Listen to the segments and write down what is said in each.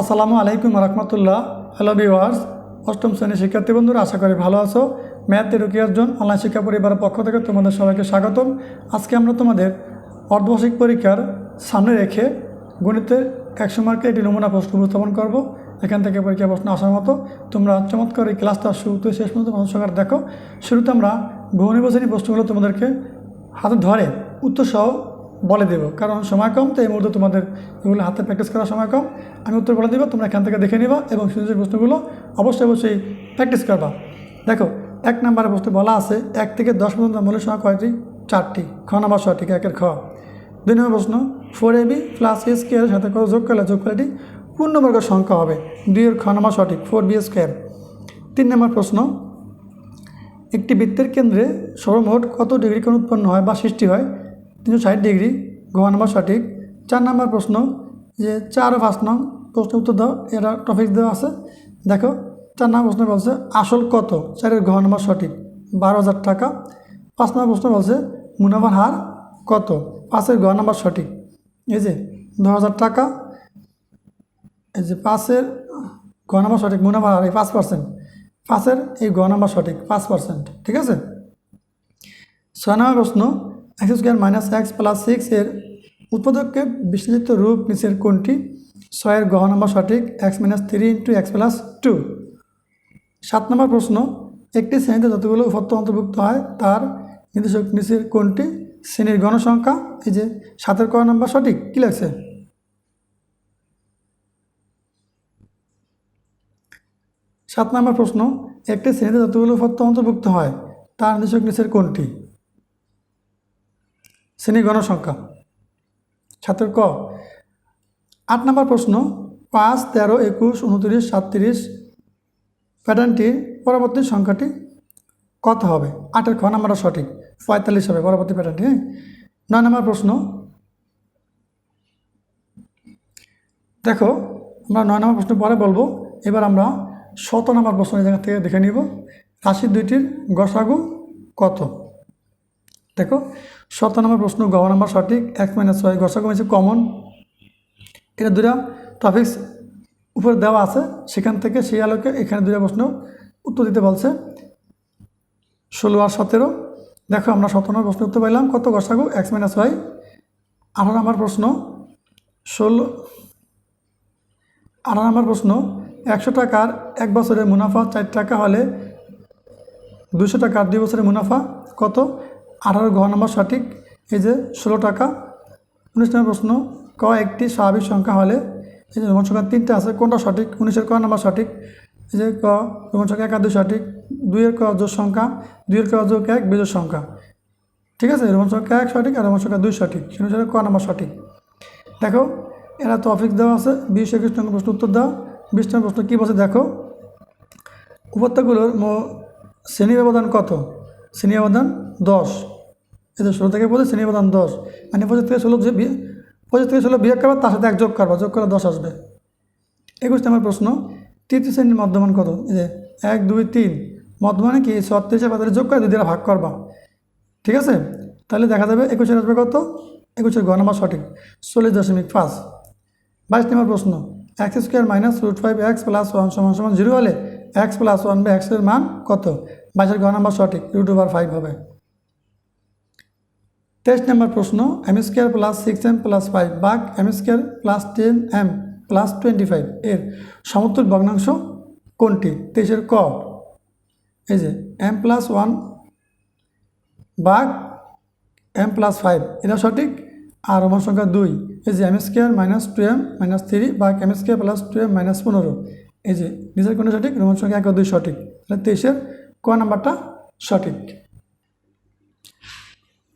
আসসালামু আলাইকুম রহমতুল্লাহ। Hello viewers অষ্টম শ্রেণির শিক্ষার্থী বন্ধুরা, আশা করি ভালো আছো। ম্যাথ রুকিয়ার জন অনলাইন শিক্ষা পরিবারের পক্ষ থেকে তোমাদের সবাইকে স্বাগতম। আজকে আমরা তোমাদের অর্ধবার্ষিক পরীক্ষার সামনে রেখে গণিতের একশো মার্কে একটি নমুনা প্রশ্ন উপস্থাপন করব। এখান থেকে পরীক্ষা প্রশ্ন আসার মতো। তোমরা চমৎকার এই ক্লাসটা শুরু থেকে শেষ পর্যন্ত সহকারে দেখো। শুরুতে আমরা বহু নির্বাচনী প্রশ্নগুলো তোমাদেরকে হাতে ধরে। উত্তর সহ বলে দেবো। কারণ সময় কম, তো এই মুহূর্তে তোমাদের এগুলো হাতে প্র্যাকটিস করার সময় কম। আমি উত্তর বলে দেবো, তোমরা এখান থেকে দেখে নিবা এবং সুযোগ প্রশ্নগুলো অবশ্যই অবশ্যই প্র্যাকটিস করবা। দেখো, এক নম্বরে প্রশ্ন বলা আছে, এক থেকে দশ পর্যন্ত মূলের সংখ্যা কয়টি? চারটি। খ নাম্বার সঠিক একের খ। দুই নম্বর প্রশ্ন ফোর এবি প্লাস এ স্কোয়ারের সাথে যোগ করলে যোগ করলে এটি পূর্ণবর্গ সংখ্যা হবে? দুইয়ের খ নাম্বার সঠিক ফোর বি স্কোয়ার তিন নম্বর প্রশ্ন, একটি বৃত্তের কেন্দ্রে সর্বমোট কত ডিগ্রি কোণ উৎপন্ন হয় বা সৃষ্টি হয়? তিনশো ষাট ডিগ্রি, গ নম্বর সঠিক। চার নম্বর প্রশ্ন, যে চার ও পাঁচ নং প্রশ্ন উত্তর দাও এরা টপিক দেওয়া আছে। দেখো, চার নম্বর প্রশ্ন বলছে, আসল কত? চারের ঘ নম্বর সঠিক, বারো হাজার টাকা। পাঁচ নম্বর প্রশ্ন বলছে, মুনাফার হার কত? পাঁচের ঘ নম্বর সঠিক, এই যে, দশ হাজার টাকা। এই যে পাঁচের গ নম্বর সঠিক, মুনাফার হার এই পাঁচ পার্সেন্ট পাঁচের এই গ নম্বর সঠিক, পাঁচ পার্সেন্ট ঠিক আছে? ছয় নম্বর প্রশ্ন x square minus x plus six এর উৎপাদককে বিশ্লেষিত রূপ নিচের কোনটি ছয়ের গহ নম্বর সঠিক, x minus three into x plus two. সাত নম্বর প্রশ্ন, একটি শ্রেণীতে যতগুলো উপাত্ত অন্তর্ভুক্ত হয়, তার নির্দেশক নিচের কোনটি শ্রেণির গণসংখ্যা, এই যে সাতের ক নম্বর সঠিক, কী লাগছে সাত নম্বর প্রশ্ন, একটি শ্রেণীতে যতগুলো উপাত্ত অন্তর্ভুক্ত হয়, তার নির্দেশক নিচের কোনটি শ্রেণি গণসংখ্যা। ছাত্র ক। আট নম্বর প্রশ্ন, পাঁচ, তেরো, একুশ, উনত্রিশ, সাতত্রিশ প্যাটার্নটির পরবর্তী সংখ্যাটি কত হবে? আটের খ নাম্বারটা সঠিক। পঁয়তাল্লিশ হবে পরবর্তী প্যাটার্নটি হ্যাঁ? নয় নম্বর প্রশ্ন, দেখো, আমরা নয় নম্বর প্রশ্ন পরে বলব, এবার আমরা শত নম্বর প্রশ্ন এই জায়গা থেকে দেখে নিব। রাশি দুইটির গসাগু কত? দেখো শত নম্বর প্রশ্ন গ নম্বর সঠিক, এক মাইনাস ছয় গসাগু হয়েছে কমন। এটা দুটা টপিক্স উপরে দেওয়া আছে, সেখান থেকে সেই আলোকে এখানে দুটা প্রশ্ন উত্তর দিতে বলছে। ষোলো আর সতেরো, দেখো আমরা সতেরো নম্বর প্রশ্ন উত্তর পাইলাম, কত গসাগু এক্স মাইনাস ওয়াই আঠারো নম্বর প্রশ্ন, ষোলো, আঠারো নম্বর প্রশ্ন, একশো টাকার এক বছরের মুনাফা চার টাকা হলে দুশো টাকার দুই বছরের মুনাফা কত? আঠারো ঘ নম্বর সঠিক। এই যে ষোলো টাকা। উনিশ নম্বর প্রশ্ন, ক একটি স্বাভাবিক সংখ্যা হলে, এই যে রোমন সংখ্যা তিনটে আছে, কোনটা সঠিক? উনিশের ক নম্বর সঠিক। এই যে ক, রোমন সংখ্যা এক দুই সঠিক। দুইয়ের ক জোর সংখ্যা, দুইয়ের ক যোগ এক বিজোর সংখ্যা। ঠিক আছে? রোমন সংখ্যা এক সঠিক আর রোমন সংখ্যা দুই সঠিক। অনুসারে ক নম্বর সঠিক। দেখো, এরা অফিস দেওয়া আছে। বিশ, একুশ নম্বর প্রশ্ন উত্তর দাও। বিশ নম্বর প্রশ্ন কী বলছে? দেখো উপত্যগুলোর শ্রেণি ব্যবধান কত? শ্রেণি ব্যবধান দশ। যে ষোলো থেকে বলছে শ্রেণি ব্যবধান দশ। মানে পঁচিশ থেকে ষোলো যে বি- পঁচিশ থেকে ষোলো বিয়োগ করবা, তার সাথে এক যোগ করবা, যোগ করলে দশ আসবে। একুশ নম্বর প্রশ্ন, তৃতীয় শ্রেণির মধ্যমান কত? এই যে এক, দুই, তিন। মধ্যমানে কি? ছত্রিশে পাতারে যোগ করে দুই দ্বারা ভাগ করবা। ঠিক আছে? তাহলে দেখা যাবে একুশের আসবে কত? একুশের ঘ নম্বর সঠিক। চল্লিশ দশমিক পাঁচ। বাইশ নম্বর প্রশ্ন, x square minus root five x plus one সমান সমান জিরো হলে এক্স প্লাস ওয়ান বাই এক্সের মান কত? বাইশের ঘ নম্বর সঠিক রুট ওভার ফাইভ হবে। তেইশ নম্বর প্রশ্ন m square plus six m plus five বাঘ m square plus ten m plus twenty five এর সমতুল ভগ্নাংশ কোনটি? তেইশের ক। এই যে এম প্লাস ওয়ান বাঘ এম প্লাস ফাইভ এটা সঠিক? আর আমার সংখ্যা দুই, এই যে m square minus two m minus three বা m square plus two m minus পনেরো, এই যে নিজের কোনটা সঠিক? রোমান সংখ্যা এক দুই সঠিক, তাহলে তেইশের ক নাম্বারটা? সঠিক।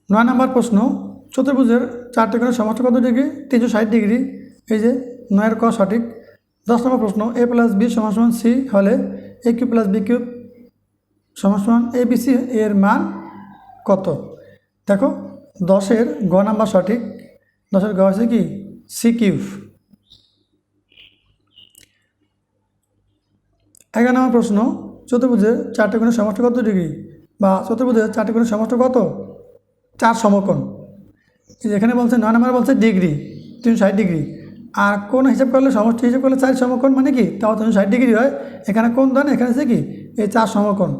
নয় নম্বর প্রশ্ন, চতুর্ভুজের চারটে কোণের সমস্ত কত ডিগ্রি? তিনশো ষাট ডিগ্রি। এই যে, নয়ের ক সঠিক। দশ নম্বর প্রশ্ন, এ প্লাস বি সমান সি হলে a cube plus b cube সমান এ বি সি এর মান কত? দেখো, দশের গ নাম্বার সঠিক। দশের গ হচ্ছে কি? C cube. এগারো নম্বর প্রশ্ন চতুর্ভুজের চারটে কোণের সমষ্টি কত ডিগ্রি? বা চতুর্ভুজের চারটে কোণের সমষ্টি কত? চার সমকোণ। এখানে বলছে নয় নম্বর বলছে ডিগ্রি, তিনশো ষাট ডিগ্রি। আর কোন হিসাব করলে সমষ্টি হিসাব করলে চার সমকোণ মানে কি? তাও তিনশো ষাট ডিগ্রি হয়। এখানে কোন দান এখানে আছে কি? এই চার সমকোণ।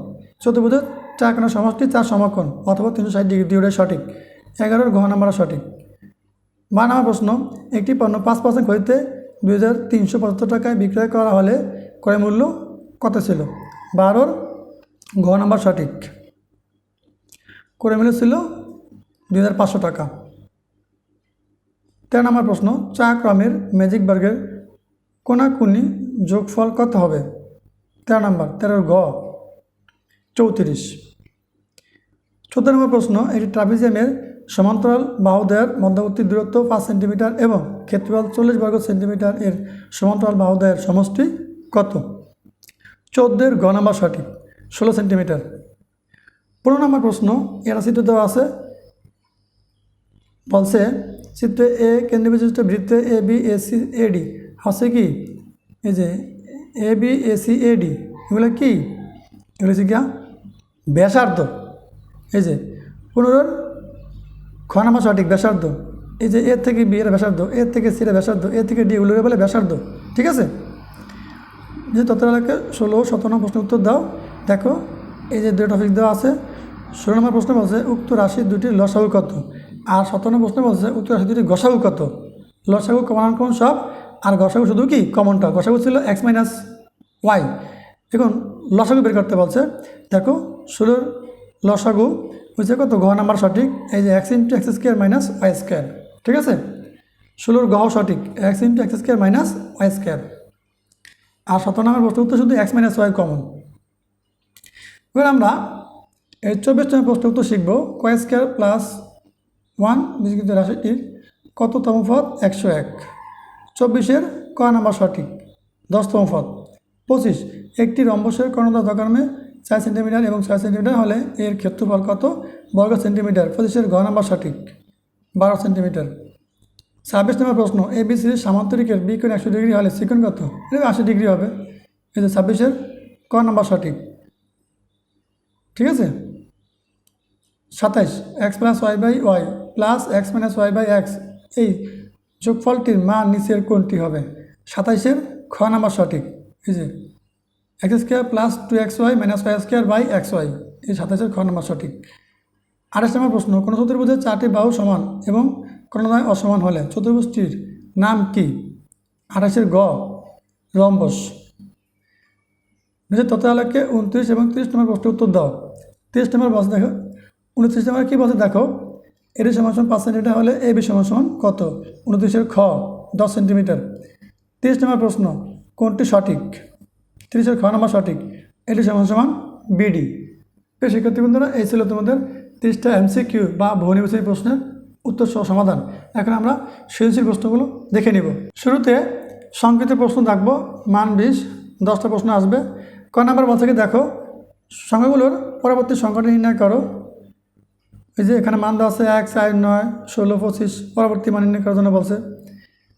চতুর্ভুজের চার কোনো সমষ্টি, চার সমকোণ, অথবা তিনশো ষাট ডিগ্রি। দুটোই সঠিক। এগারোর ঘ নাম্বার সঠিক। বা নাম্বার প্রশ্ন, একটি পণ্য পাঁচ পার্সেন্ট খরিদতে দুই হাজার তিনশো পঁচাত্তর টাকায় বিক্রয় করা হলে ক্রয় মূল্য কত ছিল? বারোর ঘ নাম্বার সঠিক। করে মূল্য ছিল দুই হাজার পাঁচশো টাকা। তেরো নম্বর প্রশ্ন চা ক্রমের ম্যাজিক বার্গের কোনাকুনি যোগফল কত হবে? তেরো নম্বর, তেরোর গ চৌত্রিশ। চোদ্দ নম্বর প্রশ্ন একটি ট্রাপিজিয়ামের সমান্তরাল বাহুদয়ের মধ্যবর্তী দূরত্ব পাঁচ সেন্টিমিটার এবং ক্ষেত্রফল চল্লিশ বর্গ সেন্টিমিটার এর সমান্তরাল বাহুদয়ের সমষ্টি কত? চোদ্দের গ নাম্বার সঠিক ষোলো সেন্টিমিটার। পনেরো নম্বর প্রশ্ন, এরা চিত্র দেওয়া আছে, বলছে চিত্র এ কেন্দ্র বিশিষ্ট বৃত্তে A, B, A, C, A, D. হচ্ছে কি? এই যে A, B, A, C, A, D, এগুলো কি? এগুলো হচ্ছে ব্যাসার্ধ। এই যে পুনর খ সঠিক ব্যাসার্ধ। এই যে এর থেকে বি এর ব্যাসার্ধ এর থেকে সি এর ব্যাসার্ধ এর থেকে ডি এগুলো বলে ব্যাসার্ধ। ঠিক আছে? যে ততটাকে ষোলো, সতেরো প্রশ্ন উত্তর দাও। দেখো, এই যে দুটো টপিক দেওয়া আছে, ষোলো নম্বর প্রশ্ন বলছে, উক্ত রাশির দুটি লসাগু কত? আর সতেরো প্রশ্ন বলছে, উক্ত রাশির দুটি গসাগু কত? লসাগু কমন কমন সব, আর গসাগু শুধু কি? কমনটা গসাগু ছিল এক্স মাইনাস ওয়াই এখন লসাগু বের করতে বলছে, দেখো, ষোলোর লসাগু হচ্ছে কত? ঘ নাম্বার সঠিক, এই যে x into x square minus y square ঠিক আছে? ষোলোর গহ সঠিক x into x square minus y square আর সতেরো নম্বর প্রশ্ন উত্তর শুধু এক্স মাইনাস ওয়াই কমন এবার আমরা এই চব্বিশ নম্বর প্রশ্ন উত্তর শিখব। কয় স্কোয়ার প্লাস ওয়ান বিজিত রাশিটির কততম পদ? একশো এক। চব্বিশের ক নাম্বার সঠিক? দশতম পদ। পঁচিশ। একটি রম্বসের কর্ণদা দোকানে চার সেন্টিমিটার এবং ছয় সেন্টিমিটার হলে এর ক্ষেত্রফল কত? বর্গ সেন্টিমিটার পঁচিশের ঘ নাম্বার সঠিক। বারো সেন্টিমিটার ছাব্বিশ নম্বর প্রশ্ন এ বি সির সামান্তরিকের বি একশো ডিগ্রি হলে সিকোণ কত? এটা আশি ডিগ্রি হবে। এই যে ছাব্বিশের ক নাম্বার সঠিক। ঠিক আছে? সাতাইশ x plus y by y plus x minus y by x এই যোগফলটির মান নিচের কোনটি হবে। সাতাইশের খ নাম্বার সঠিক। এই যে x square plus two x y minus y square by x y এই সাতাইশের খ নাম্বার সঠিক। আঠাশ নম্বর প্রশ্ন, কোনো চতুর্ভুজের চারটি বাহু সমান এবং কোনোদায় অসমান হলে চতুর্ভুজটির নাম কি? আঠাশের গ, রম্বস। নিজের তত্ত্বালয়কে উনত্রিশ এবং তিরিশ নম্বর প্রশ্নের উত্তর দাও। তিরিশ নম্বর বলছে, দেখো, উনত্রিশ নম্বর কী বলছে, দেখো এটি সমান সমান পাঁচ সেন্টিমিটার হলে এ বি সমান সমান কত? উনত্রিশের খ, দশ সেন্টিমিটার। তিরিশ নম্বর প্রশ্ন, কোনটি সঠিক? তিরিশের খ নম্বর সঠিক। এটি সমান সমান বিডি শিক্ষার্থী বন্ধুরা, এই ছিল তোমাদের তিরিশটা এমসিকিউ বা বহুনির্বাচনী প্রশ্নের উত্তর সহ সমাধান। এখন আমরা সৃজনশীল প্রশ্নগুলো দেখে নিব। শুরুতে সংক্ষিপ্ত প্রশ্ন রাখব। মান বিশ, দশটা প্রশ্ন আসবে। ক নাম্বার বল থেকে দেখো। সংখ্যাগুলোর পরবর্তী সংখ্যাটি নির্ণয় করো। এই যে এখানে মান দেওয়া আছে এক, চার, নয়, ষোলো, পঁচিশ, পরবর্তী মান নির্ণয় করার জন্য বলছে।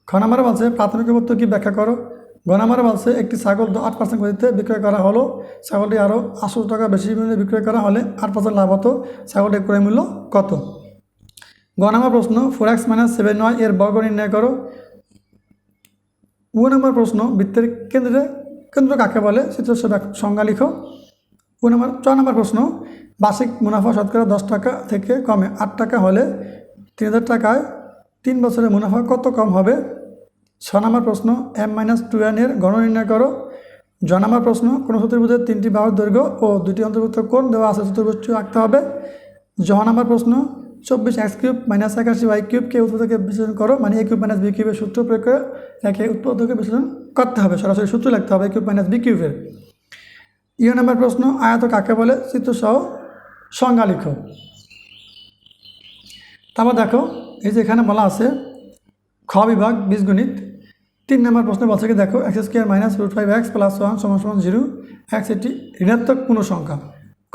খ নাম্বারে বলছে প্রাথমিক উপত্য কি ব্যাখ্যা করো? ঘ নাম্বারে বলছে একটি ছাগল আট পার্সেন্ট গতিতে বিক্রয় করা হলো। ছাগলটি আরও আটশো টাকা বেশি মূল্যে বিক্রয় করা হলে আট পার্সেন্ট লাভ হতো। ছাগলটির ক্রয় মূল্য কত? গ নম্বর প্রশ্ন ফোর এক্স মাইনাস সেভেন নয় এর বর্গ নির্ণয় করো। উ নম্বর প্রশ্ন, বৃত্তের কেন্দ্রে, কেন্দ্র কাকে বলে? সেটা সংজ্ঞা লিখো। উ নম্বর ছ নম্বর প্রশ্ন, বার্ষিক মুনাফা শতকরা দশ টাকা থেকে কমে আট টাকা হলে তিন হাজার টাকায় তিন বছরের মুনাফা কত কম হবে? ছ নম্বর প্রশ্ন, এম মাইনাস টু এর গণ নির্ণয় করো। জ নম্বর প্রশ্ন, কোনো চতুর্ভুজের তিনটি বাহুর দৈর্ঘ্য ও দুটি অন্তর্ভুক্ত কোণ দেওয়া আছে চতুর্ভুজটি আঁকতে হবে। জ নম্বর প্রশ্ন চব্বিশ এক্স কিউব মাইনাস একাশি ওয়াই কিউবকে উৎপাদকে বিশ্লেষণ করো মানে এ কিউব মাইনাস বি কিউবের সূত্র প্রয়োগ করে একে উৎপাদকে বিশ্লেষণ করতে হবে। সরাসরি সূত্র লিখতে হবে এ কিউব মাইনাস বি কিউবের। ইউ নম্বর প্রশ্ন আয়ত কাকে বলে? চিত্রসহ সংজ্ঞা লিখো। তারপর দেখো, এই যে এখানে বলা আছে, খ বিভাগ বীজগণিত তিন নম্বর প্রশ্ন বলছে কি, দেখো, x square minus root five x plus one সমান সমান জিরো, এক্স এটি ঋণাত্মক পূর্ণ সংখ্যা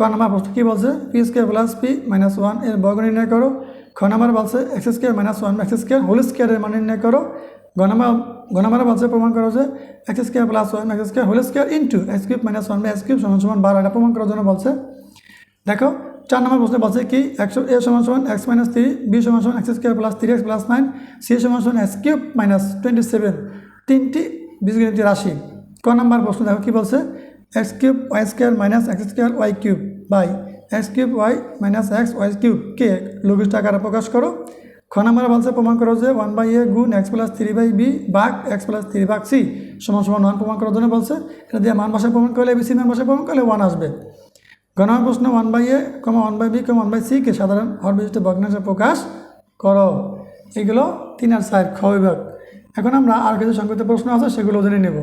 ক নম্বর প্রশ্ন কী বলছে? P square plus p minus ওয়ানের বর্গ নির্ণয় করো। খ নম্বর বলছে x square minus one x square whole স্কোয়ারের মান নির্ণয় করো। গ নম্বর গ নম্বর বলছে প্রমাণ করো যে x square plus one x square whole square into x cube minus one বা এক্স কিউব সমান সমান বারো, এটা প্রমাণ করার জন্য বলছে। দেখো, চার নম্বর প্রশ্নে বলছে কি? একশো এ সমান সমান এক্স মাইনাস থ্রি বি সমান সমান x square plus three x plus nine c সমান সমান x cube minus twenty seven তিনটি বীজগণিত রাশি। ক নম্বর প্রশ্ন দেখো কী বলছে? X cube y square minus x square y cube by x cube y minus x y cube কে? লঘিষ্ঠ আকারে প্রকাশ করো। খ নম্বরে বলছে প্রমাণ করো যে ওয়ান বাই এ গুণ x plus three by b বাঘ এক্স প্লাস থ্রি বাঘ সি সমান সমান ওয়ান প্রমাণ করার জন্য বলছে। এটা দিয়ে মান ভাষায় প্রমাণ করলে এবিসি মান ভাষায় প্রমাণ করলে ওয়ান আসবে। গণনা প্রশ্ন, one by a comma one by b comma one by সিকে সাধারণ হর বিশিষ্ট ভগ্নাংশে প্রকাশ করো। এগুলো তিন আর চার, খ বিভাগ। এখন আমরা আর কিছু সংক্ষিপ্ত প্রশ্ন আছে, সেগুলো জেনে নেব।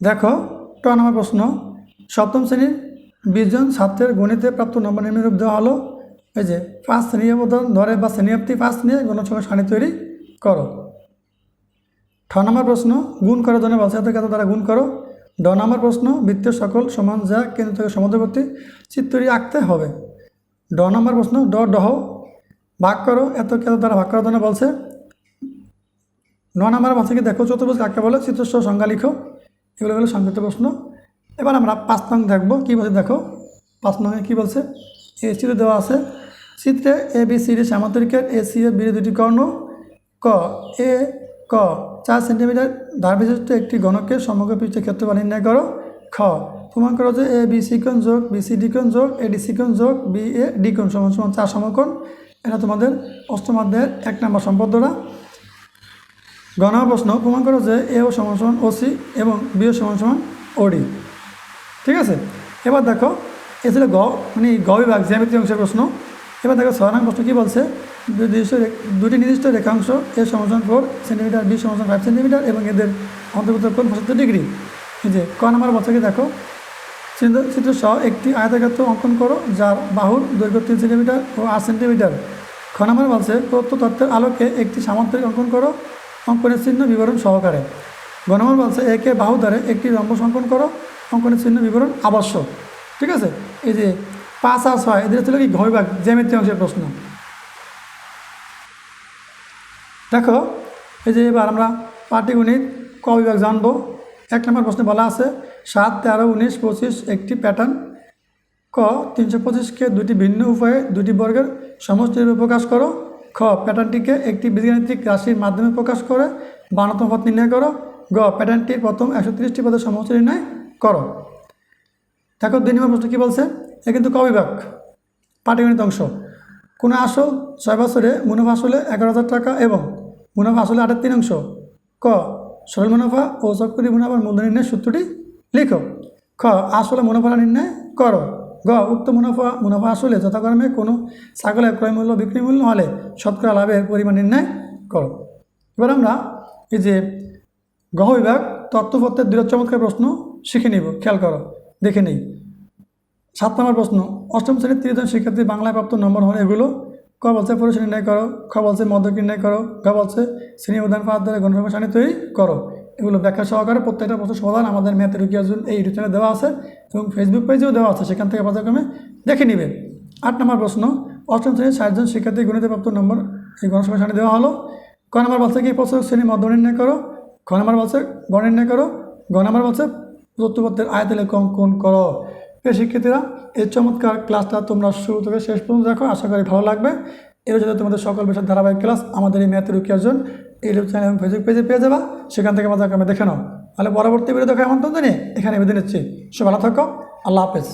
দেখো ট নম্বর প্রশ্ন। সপ্তম শ্রেণির বিশ জন ছাত্রের গণিতে প্রাপ্ত নম্বর নিম্নরূপ দেওয়া হলো। এই যে, পাঁচ শ্রেণি অবদান ধরে বা শ্রেণীব্যাপ্তি পাঁচ নিয়ে গণসংখ্যা সারণী তৈরি করো। ঠ নম্বর প্রশ্ন, গুণ করার জন্য এত কত দ্বারা গুণ করো। ড নম্বর প্রশ্ন, বৃত্তের সকল সমান যা কেন্দ্র থেকে সমুদ্রবর্তী চিত্রটি আঁকতে হবে। ড নম্বর প্রশ্ন, ড ডহ ভাগ করো, এত কেত দ্বারা ভাগ করার জন্য বলছে। ন নম্বর বলছে দেখো, চতুর্ভুজ কাকে বলে? চিত্রসহ সংজ্ঞা লিখো। এগুলো হলো সংক্ষিপ্ত প্রশ্ন। এবার আমরা পাঁচ নং দেখব, কী বলছে দেখো। পাঁচ নঙে কী বলছে? এ চিত্র দেওয়া আছে, চিত্রে এ, বি, সি, ডি, সামান্তরিকের এ, সি, এর বিরে দুটি কর্ণ, ক, এ, ক, চার সেন্টিমিটার ধার বিশিষ্ট একটি গণকের সমগ্র পৃষ্ঠের ক্ষেত্রফল নির্ণয় করো, খ, প্রমাণ করো যে এ, বি সিকোণ যোগ, বি, সি ডিকোণ যোগ, এ, ডি সিকোণ যোগ, বি, এ ডিকোণ সমান সমান চার সমকোণ। এটা তোমাদের অষ্টম অধ্যায়ের এক নম্বর সম্পদরা গণনা প্রশ্ন প্রমাণ করো যে এ ও সমান সমান ওসি এবং বি ও সমান সমান ওডি ঠিক আছে? এবার দেখো, এ ছিল গ মানে গ বিভাগ জ্যামিতি অংশের প্রশ্ন। এবার দেখো ছয় নং প্রশ্ন কী বলছে? দুটি নির্দিষ্ট রেখাংশ, এ সমান ফোর সেন্টিমিটার, বি সমান ফাইভ সেন্টিমিটার এবং এদের অন্তর্গত কোণ পঁচাত্তর ডিগ্রি। যে ক নম্বর বছর কি দেখো চিত্র সহ একটি আয়তাক্ষেত্র অঙ্কন করো, যার বাহুর দৈর্ঘ্য তিন সেন্টিমিটার ও আট সেন্টিমিটার। খ নম্বর বলছে প্রদত্ত তথ্যের আলোকে একটি সামান্তরিক অঙ্কন করো অঙ্কনের চিহ্ন বিবরণ সহকারে। গ নম্বর বলছে, একে বাহু দ্বারে একটি রম্বস অঙ্কন করো অঙ্কনের চিহ্ন বিবরণ আবশ্যক। ঠিক আছে? এই যে পাঁচ আর ছয়, এদের ছিল কি ঘবিভাগ জ্যামিতি অংশের প্রশ্ন। দেখো, এই যে এবার আমরা পাটিগণিত ক বিভাগ জানব। এক নম্বর প্রশ্নে বলা আছে, সাত, তেরো, উনিশ, পঁচিশ, একটি প্যাটার্ন। ক, তিনশো পঁচিশকে দুটি ভিন্ন উপায়ে দুটি বর্গের সমষ্টিরূপে প্রকাশ করো। খ, প্যাটার্নটিকে একটি বীজগাণিতিক রাশির মাধ্যমে প্রকাশ করে বানতম পথ নির্ণয় করো। গ প্যাটার্নটির প্রথম একশো তিরিশটি পদের সমষ্টি নির্ণয় করো। দেখো, দুই নম্বর প্রশ্ন কী বলছে? এ কিন্তু ক বিভাগ। পাটিগণিত অংশ। কোনো আসল ছয় বছরে মুনাফা আসলে এগারো হাজার টাকা এবং মুনাফা আসলে আটের তিন অংশ। ক, সরল মুনাফা ও চক্রী মুনাফার মূল্য নির্ণয়ের সূত্রটি লিখো। খ, আসলে মুনাফা নির্ণয় করো। গ, উক্ত মুনাফা মুনাফা আসলে যথাক্রমে কোনো ছাগলের ক্রয় মূল্য বিক্রি মূল্য হলে শতকরা লাভের পরিমাণ নির্ণয় করো। এবার আমরা এই যে গহ বিভাগ, তত্ত্বপত্রের দৃঢ় চমৎকার প্রশ্ন শিখে নিব, খেয়াল করো, দেখে নেই। সাত নম্বর প্রশ্ন, অষ্টম শ্রেণির তৃতীয় শিক্ষার্থী বাংলায় প্রাপ্ত নম্বর হলো এগুলো ক বলছে পরিবেশ নির্ণয় করো, খ বলছে মধ্যক নির্ণয় করো, গ বলছে শ্রেণি উদাহরণ পাওয়ার দ্বারা গণসংখ্যা সারণী তৈরি করো। এগুলো ব্যাখ্যা সহকারে প্রত্যেকটা প্রশ্ন সমাধান আমাদের ম্যাথ রুকিয়ার জন্য এই ইউটিউব চ্যানেলে দেওয়া আছে এবং ফেসবুক পেজেও দেওয়া আছে, সেখান থেকে পর্যায়ক্রমে দেখে নেবে। আট নম্বর প্রশ্ন, অষ্টম শ্রেণির ষাটজন শিক্ষার্থী গণিতে প্রাপ্ত নম্বর এই গণসংখ্যা সারণী দেওয়া হলো। ক নম্বর বলছে কি, প্রশ্ন শ্রেণির মধ্য নির্ণয় করো। খ নম্বর বলছে গণ নির্ণয় করো। গ নম্বর বলছে প্রত্যুপত্রের আয়তলে অঙ্কন করো। প্রিয় শিক্ষার্থীরা, এই চমৎকার ক্লাসটা তোমরা শুরু থেকে শেষ পর্যন্ত দেখো, আশা করি ভালো লাগবে। এর জন্য তোমাদের সকল বিষয়ের ধারাবাহিক ক্লাস আমাদের এই ম্যাথ রুকিয়ার জন্য ইউটিউব চ্যানেল এবং ফেসবুক পেজে পেয়ে যাবা। সেখান থেকে আমাদের দেখে নাও। তাহলে পরবর্তী ভিডিও দেখা তো জানিয়ে এখানে বেঁধে নিচ্ছি। সে ভালো থাকো। আল্লাহ হাফেজ।